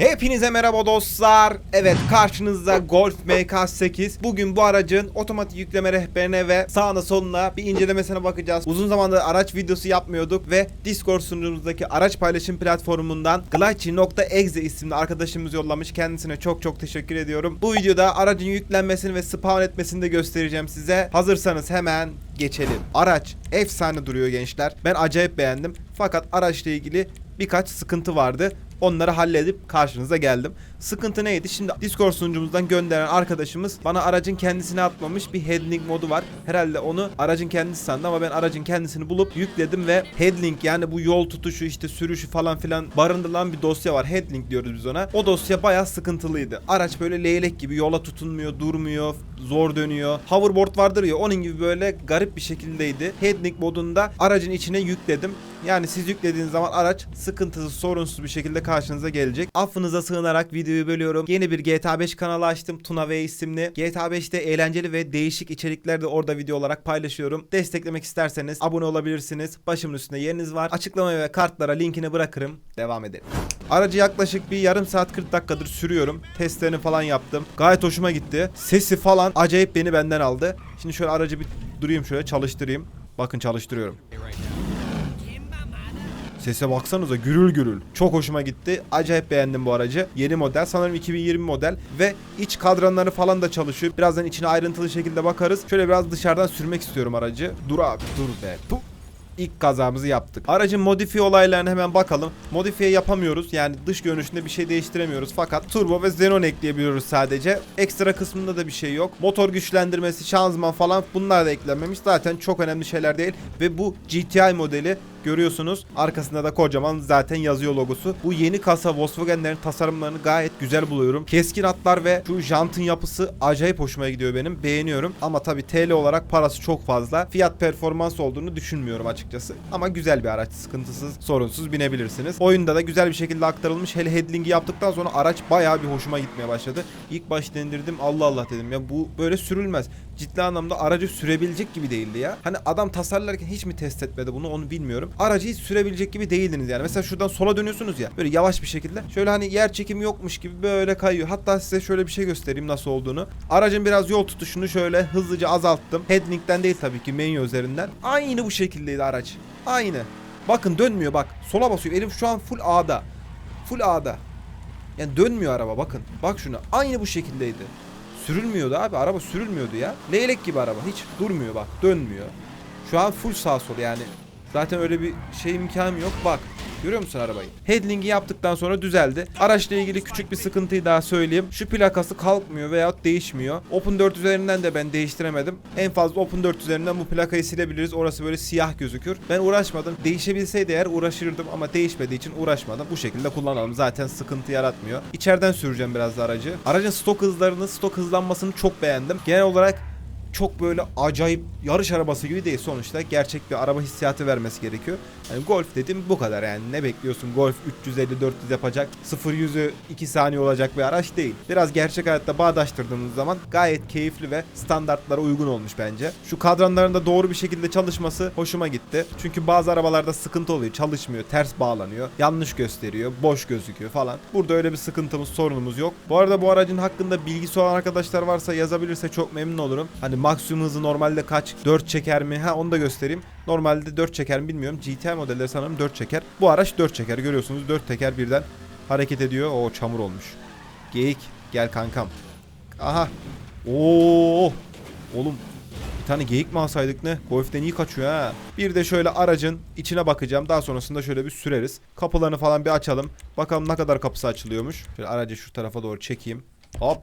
Hepinize merhaba dostlar. Evet karşınızda Golf MK8. Bugün bu aracın otomatik yükleme rehberine ve sağına soluna bir incelemesine bakacağız. Uzun zamandır araç videosu yapmıyorduk ve Discord sunucumuzdaki araç paylaşım platformundan Glitchy.exe isimli arkadaşımız yollamış. Kendisine çok çok teşekkür ediyorum. Bu videoda aracın yüklenmesini ve spawn etmesini de göstereceğim size. Hazırsanız hemen geçelim. Araç efsane duruyor gençler. Ben acayip beğendim. Fakat araçla ilgili birkaç sıkıntı vardı. Onları halledip karşınıza geldim. Sıkıntı neydi? Şimdi Discord sunucumuzdan gönderen arkadaşımız bana aracın kendisine atmamış bir headlink modu var. Herhalde onu aracın kendisi sandı ama ben aracın kendisini bulup yükledim ve headlink yani bu yol tutuşu işte sürüşü falan filan barındırılan bir dosya var. Headlink diyoruz biz ona. O dosya bayağı sıkıntılıydı. Araç böyle leylek gibi yola tutunmuyor, durmuyor, zor dönüyor. Hoverboard vardır ya onun gibi böyle garip bir şekildeydi. Headlink modunda aracın içine yükledim. Yani siz yüklediğiniz zaman araç sıkıntısız, sorunsuz bir şekilde karşınıza gelecek. Affınıza sığınarak videoyu bölüyorum. Yeni bir GTA 5 kanalı açtım. Tuna V isimli. GTA 5'te eğlenceli ve değişik içerikler de orada video olarak paylaşıyorum. Desteklemek isterseniz abone olabilirsiniz. Başımın üstünde yeriniz var. Açıklamaya ve kartlara linkini bırakırım. Devam edelim. Aracı yaklaşık bir yarım saat 40 dakikadır sürüyorum. Testlerini falan yaptım. Gayet hoşuma gitti. Sesi falan acayip beni benden aldı. Şimdi şöyle aracı bir durayım şöyle çalıştırayım. Bakın çalıştırıyorum. Sese baksanıza gürül gürül. Çok hoşuma gitti. Acayip beğendim bu aracı. Yeni model. Sanırım 2020 model. Ve iç kadranları falan da çalışıyor. Birazdan içine ayrıntılı şekilde bakarız. Şöyle biraz dışarıdan sürmek istiyorum aracı. Dur abi dur be. Puh. İlk kazamızı yaptık. Aracın modifiye olaylarına hemen bakalım. Modifiye yapamıyoruz. Yani dış görünüşünde bir şey değiştiremiyoruz. Fakat turbo ve xenon ekleyebiliyoruz sadece. Ekstra kısmında da bir şey yok. Motor güçlendirmesi, şanzıman falan bunlar da eklenmemiş. Zaten çok önemli şeyler değil. Ve bu GTI modeli görüyorsunuz. Arkasında da kocaman zaten yazıyor logosu. Bu yeni kasa Volkswagen'lerin tasarımlarını gayet güzel buluyorum. Keskin hatlar ve şu jantın yapısı acayip hoşuma gidiyor benim. Beğeniyorum. Ama tabi TL olarak parası çok fazla. Fiyat performans olduğunu düşünmüyorum açıkçası. Ama güzel bir araç. Sıkıntısız, sorunsuz binebilirsiniz. Oyunda da güzel bir şekilde aktarılmış. Hele headling'i yaptıktan sonra araç bayağı bir hoşuma gitmeye başladı. İlk başta indirdim Allah Allah dedim ya bu böyle sürülmez. Ciddi anlamda aracı sürebilecek gibi değildi ya. Hani adam tasarlarken hiç mi test etmedi bunu onu bilmiyorum. Aracı hiç sürebilecek gibi değildiniz yani. Mesela şuradan sola dönüyorsunuz ya. Böyle yavaş bir şekilde. Şöyle hani yer çekimi yokmuş gibi böyle kayıyor. Hatta size şöyle bir şey göstereyim nasıl olduğunu. Aracın biraz yol tutuşunu şöyle hızlıca azalttım. Headlink'ten değil tabii ki menü üzerinden. Aynı bu şekildeydi araç. Aynı. Bakın dönmüyor bak. Sola basıyor. Elim şu an full A'da. Full A'da. Yani dönmüyor araba bakın. Bak şuna. Aynı bu şekildeydi. Sürülmüyordu abi. Araba sürülmüyordu ya. Leylek gibi araba. Hiç durmuyor bak. Dönmüyor. Şu an full sağ sol yani. Zaten öyle bir şey imkanım yok. Bak. Görüyor musun arabayı? Headling'i yaptıktan sonra düzeldi. Araçla ilgili küçük bir sıkıntıyı daha söyleyeyim. Şu plakası kalkmıyor veyahut değişmiyor. Open 4 üzerinden de ben değiştiremedim. En fazla Open 4 üzerinden bu plakayı silebiliriz. Orası böyle siyah gözükür. Ben uğraşmadım. Değişebilseydi eğer uğraşırdım ama değişmediği için uğraşmadım. Bu şekilde kullanalım. Zaten sıkıntı yaratmıyor. İçeriden süreceğim biraz da aracı. Aracın stok hızlarını, stok hızlanmasını çok beğendim. Genel olarak çok böyle acayip yarış arabası gibi değil sonuçta gerçek bir araba hissiyatı vermesi gerekiyor. Yani Golf dedim bu kadar yani ne bekliyorsun Golf 350-400 yapacak 0-100'ü 2 saniye olacak bir araç değil. Biraz gerçek hayatta bağdaştırdığımız zaman gayet keyifli ve standartlara uygun olmuş bence. Şu kadranların da doğru bir şekilde çalışması hoşuma gitti. Çünkü bazı arabalarda sıkıntı oluyor çalışmıyor ters bağlanıyor yanlış gösteriyor boş gözüküyor falan. Burada öyle bir sıkıntımız sorunumuz yok. Bu arada bu aracın hakkında bilgisi olan arkadaşlar varsa yazabilirse çok memnun olurum. Hani maksimum hızı normalde kaç? 4 çeker mi? Ha onu da göstereyim. Normalde 4 çeker mi bilmiyorum. GTI modelleri sanırım 4 çeker. Bu araç 4 çeker. Görüyorsunuz 4 teker birden hareket ediyor. O çamur olmuş. Geyik gel kankam. Aha. Oo. Oğlum bir tane geyik mi alsaydık ne? Golf'ten iyi kaçıyor ha. Bir de şöyle aracın içine bakacağım. Daha sonrasında şöyle bir süreriz. Kapılarını falan bir açalım. Bakalım ne kadar kapısı açılıyormuş. Şöyle aracı şu tarafa doğru çekeyim. Hop.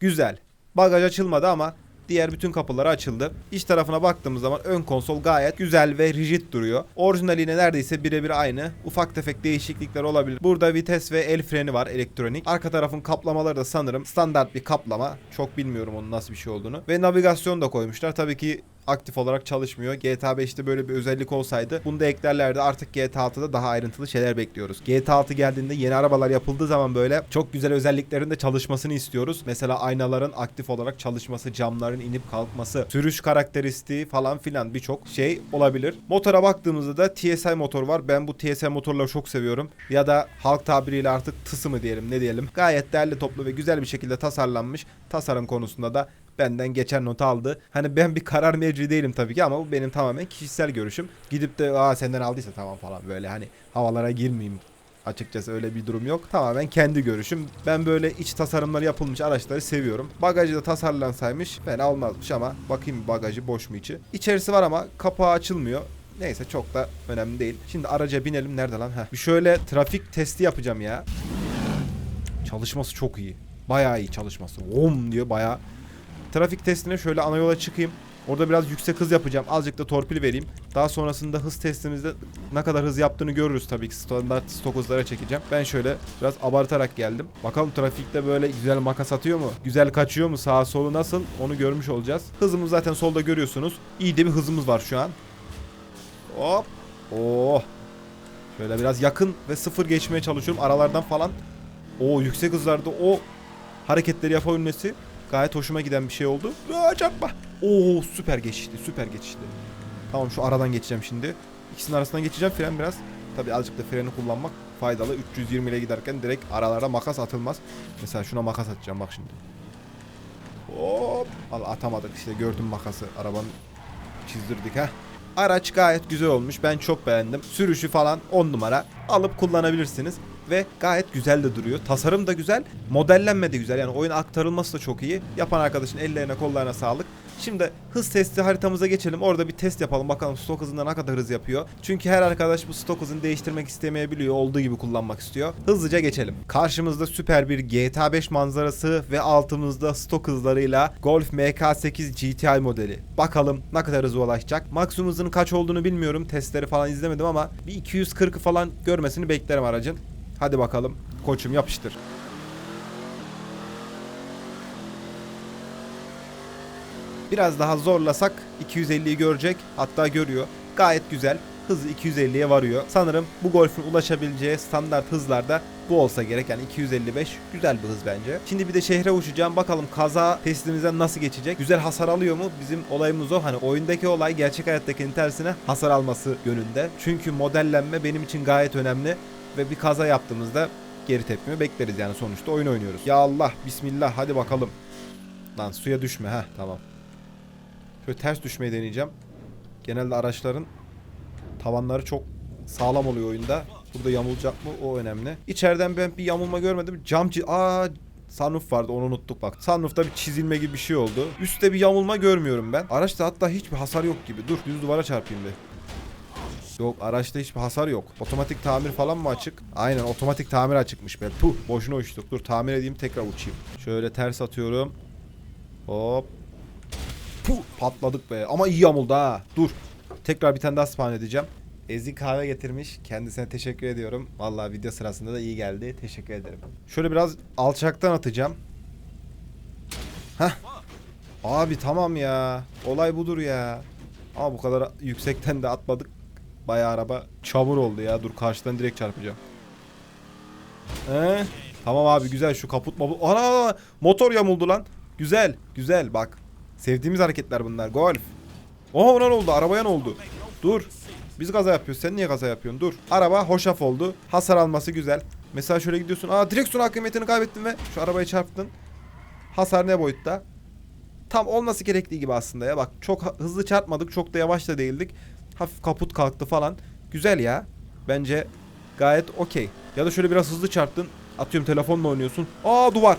Güzel. Bagaj açılmadı ama Diğer bütün kapıları açıldı. İç tarafına baktığımız zaman ön konsol gayet güzel ve rigid duruyor. Orijinaline neredeyse birebir aynı. Ufak tefek değişiklikler olabilir. Burada vites ve el freni var elektronik. Arka tarafın kaplamaları da sanırım standart bir kaplama. Çok bilmiyorum onun nasıl bir şey olduğunu. Ve navigasyon da koymuşlar. Tabii ki aktif olarak çalışmıyor. GTA 5'te böyle bir özellik olsaydı bunu da eklerlerdi. Artık GTA 6'da daha ayrıntılı şeyler bekliyoruz. GTA 6 geldiğinde yeni arabalar yapıldığı zaman böyle çok güzel özelliklerin de çalışmasını istiyoruz. Mesela aynaların aktif olarak çalışması, camların inip kalkması, sürüş karakteristiği falan filan birçok şey olabilir. Motora baktığımızda da TSI motor var. Ben bu TSI motorları çok seviyorum. Ya da halk tabiriyle artık tısı mı diyelim ne diyelim. Gayet değerli toplu ve güzel bir şekilde tasarlanmış. Tasarım konusunda da benden geçen not aldı. Hani ben bir karar merci değilim tabii ki ama bu benim tamamen kişisel görüşüm. Gidip de aa senden aldıysa tamam falan böyle hani havalara girmeyeyim Açıkçası öyle bir durum yok. Tamamen kendi görüşüm. Ben böyle iç tasarımları yapılmış araçları seviyorum. Bagajı da tasarlansaymış fena olmazmış ama bakayım bagajı boş mu içi. İçerisi var ama kapağı açılmıyor. Neyse çok da önemli değil. Şimdi araca binelim. Nerede lan? Heh. Bir şöyle trafik testi yapacağım ya. Çalışması çok iyi. Bayağı iyi çalışması. Om diyor bayağı. Trafik testine şöyle ana yola çıkayım. Orada biraz yüksek hız yapacağım. Azıcık da torpil vereyim. Daha sonrasında hız testimizde ne kadar hız yaptığını görürüz tabii ki. Standart stok hızlara çekeceğim. Ben şöyle biraz abartarak geldim. Bakalım trafikte böyle güzel makas atıyor mu? Güzel kaçıyor mu? Sağa solu nasıl? Onu görmüş olacağız. Hızımız zaten solda görüyorsunuz. İyi de bir hızımız var şu an. Hop. Oh. Şöyle biraz yakın ve sıfır geçmeye çalışıyorum. Aralardan falan. O yüksek hızlarda o hareketleri yapabilmesi gayet hoşuma giden bir şey oldu. Aa, çarpma. Oo süper geçti. Süper geçti. Tamam şu aradan geçeceğim şimdi. İkisinin arasından geçeceğim. Fren biraz. Tabi azıcık da freni kullanmak faydalı. 320 ile giderken direkt aralara makas atılmaz. Mesela şuna makas atacağım bak şimdi. Hop. Al atamadık işte gördüm makası. Arabanın çizdirdik ha. Araç gayet güzel olmuş. Ben çok beğendim. Sürüşü falan 10 numara. Alıp kullanabilirsiniz. Ve gayet güzel de duruyor. Tasarım da güzel. Modellenme de güzel. Yani oyuna aktarılması da çok iyi. Yapan arkadaşın ellerine kollarına sağlık. Şimdi hız testi haritamıza geçelim. Orada bir test yapalım. Bakalım stok hızında ne kadar hız yapıyor. Çünkü her arkadaş bu stok hızını değiştirmek istemeyebiliyor. Olduğu gibi kullanmak istiyor. Hızlıca geçelim. Karşımızda süper bir GTA 5 manzarası ve altımızda stok hızlarıyla Golf MK8 GTI modeli. Bakalım ne kadar hızı ulaşacak. Maksimum hızının kaç olduğunu bilmiyorum. Testleri falan izlemedim ama bir 240'ı falan görmesini beklerim aracın. Hadi bakalım. Koçum yapıştır. Biraz daha zorlasak 250'yi görecek. Hatta görüyor. Gayet güzel. Hızı 250'ye varıyor. Sanırım bu Golf'ün ulaşabileceği standart hızlarda bu olsa gerek. Yani 255 güzel bir hız bence. Şimdi bir de şehre uçacağım. Bakalım kaza testimizden nasıl geçecek? Güzel hasar alıyor mu? Bizim olayımız o. Hani oyundaki olay gerçek hayattakinin tersine hasar alması yönünde. Çünkü modellenme benim için gayet önemli. Ve bir kaza yaptığımızda geri tepkimi bekleriz yani sonuçta oyun oynuyoruz. Ya Allah bismillah hadi bakalım. Lan suya düşme ha tamam. Şöyle ters düşmeyi deneyeceğim. Genelde araçların tavanları çok sağlam oluyor oyunda. Burada yamulacak mı o önemli. İçeriden ben bir yamulma görmedim. Cam Aa sunroof vardı onu unuttuk bak. Sunroof'ta bir çizilme gibi bir şey oldu. Üstte bir yamulma görmüyorum ben. Araçta hatta hiçbir hasar yok gibi. Dur düz duvara çarpayım bir. Yok araçta hiçbir hasar yok. Otomatik tamir falan mı açık? Aynen otomatik tamir açıkmış be. Puh boşuna uçtuk. Dur tamir edeyim tekrar uçayım. Şöyle ters atıyorum. Hop. Puh patladık be. Ama iyi yamuldu ha. Dur. Tekrar bir tane daha spawn edeceğim. Ezi kahve getirmiş. Kendisine teşekkür ediyorum. Vallahi video sırasında da iyi geldi. Teşekkür ederim. Şöyle biraz alçaktan atacağım. Hah. Abi tamam ya. Olay budur ya. Ama bu kadar yüksekten de atmadık. Bayağı araba çamur oldu ya. Dur karşıdan direkt çarpacağım. Ee? Tamam abi güzel şu kaput maput. Ana motor yamuldu lan. Güzel güzel bak. Sevdiğimiz hareketler bunlar. Golf. Oha ona ne oldu? Arabaya ne oldu? Dur. Biz gaza yapıyoruz. Sen niye gaza yapıyorsun? Dur. Araba hoşaf oldu. Hasar alması güzel. Mesela şöyle gidiyorsun. Aa direksiyon hakimiyetini kaybettin ve şu arabayı çarptın. Hasar ne boyutta? Tam olması gerektiği gibi aslında ya. Bak çok hızlı çarpmadık. Çok da yavaş da değildik. Hafif kaput kalktı falan. Güzel ya. Bence gayet okey. Ya da şöyle biraz hızlı çarptın. Atıyorum telefonla oynuyorsun. Aa duvar.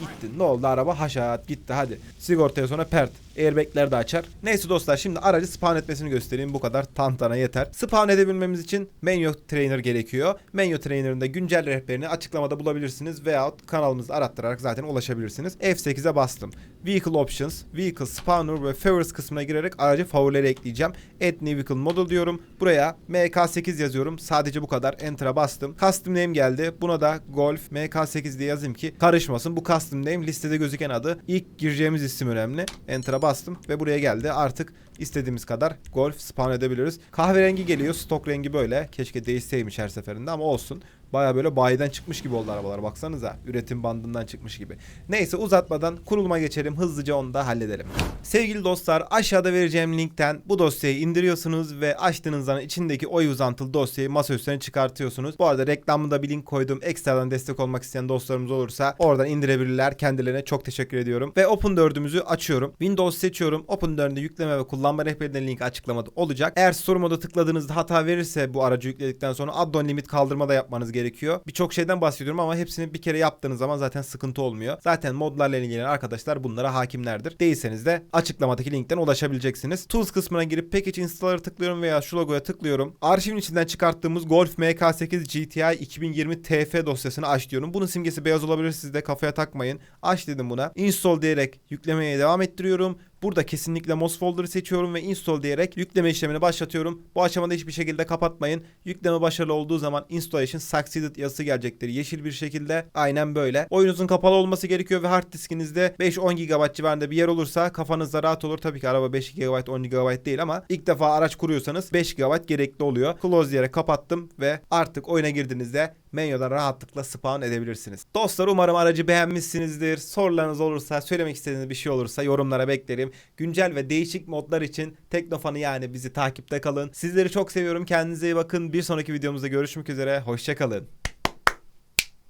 Gitti. Ne oldu araba? Haşat gitti hadi. Sigortaya sonra pert. Airbag'ler de açar. Neyse dostlar şimdi aracı spawn etmesini göstereyim. Bu kadar tantana yeter. Spawn edebilmemiz için Menu Trainer gerekiyor. Menu Trainer'ın da güncel rehberini açıklamada bulabilirsiniz. Veyahut kanalımızı arattırarak zaten ulaşabilirsiniz. F8'e bastım. Vehicle Options, Vehicle Spawner ve Favorites kısmına girerek aracı favorileri ekleyeceğim. Add New Vehicle Model diyorum. Buraya MK8 yazıyorum. Sadece bu kadar. Enter'a bastım. Custom Name geldi. Buna da Golf MK8 diye yazayım ki karışmasın. Bu Custom Name listede gözüken adı. İlk gireceğimiz isim önemli. Enter'a bastım ve buraya geldi. Artık istediğimiz kadar golf spawn edebiliriz. Kahverengi geliyor. Stok rengi böyle. Keşke değişseymiş her seferinde ama olsun. Baya böyle bayiden çıkmış gibi oldu arabalar. Baksanıza. Üretim bandından çıkmış gibi. Neyse uzatmadan kuruluma geçelim. Hızlıca onu da halledelim. Sevgili dostlar aşağıda vereceğim linkten bu dosyayı indiriyorsunuz ve açtığınız içindeki oy uzantılı dosyayı masa üstüne çıkartıyorsunuz. Bu arada reklamında bir link koydum. Ekstradan destek olmak isteyen dostlarımız olursa oradan indirebilirler. Kendilerine çok teşekkür ediyorum. Ve Open 4'ümüzü açıyorum. Windows seçiyorum. Open 4'ünde yükleme ve kullanma rehberinin linki açıklamada olacak. Eğer story moda tıkladığınızda hata verirse bu aracı yükledikten sonra add-on limit kaldırma da yapmanız gerekiyor. Birçok şeyden bahsediyorum ama hepsini bir kere yaptığınız zaman zaten sıkıntı olmuyor. Zaten modlarla ilgilenen arkadaşlar bunlara hakimlerdir. Değilseniz de açıklamadaki linkten ulaşabileceksiniz. Tools kısmına girip Package Installer'a tıklıyorum veya şu logoya tıklıyorum. Arşivin içinden çıkarttığımız Golf MK8 GTI 2020 TF dosyasını aç diyorum. Bunun simgesi beyaz olabilir siz de kafaya takmayın. Aç dedim buna. Install diyerek yüklemeye devam ettiriyorum. Burada kesinlikle MOS folder'ı seçiyorum ve install diyerek yükleme işlemini başlatıyorum. Bu aşamada hiçbir şekilde kapatmayın. Yükleme başarılı olduğu zaman installation succeeded yazısı gelecektir. Yeşil bir şekilde aynen böyle. Oyunuzun kapalı olması gerekiyor ve hard diskinizde 5-10 GB civarında bir yer olursa kafanızda rahat olur. Tabii ki araba 5 GB 10 GB değil ama ilk defa araç kuruyorsanız 5 GB gerekli oluyor. Close diyerek kapattım ve artık oyuna girdiğinizde menüden rahatlıkla spawn edebilirsiniz. Dostlar umarım aracı beğenmişsinizdir. Sorularınız olursa, söylemek istediğiniz bir şey olursa yorumlara beklerim. Güncel ve değişik modlar için Teknofan'ı yani bizi takipte kalın. Sizleri çok seviyorum. Kendinize iyi bakın. Bir sonraki videomuzda görüşmek üzere. Hoşçakalın.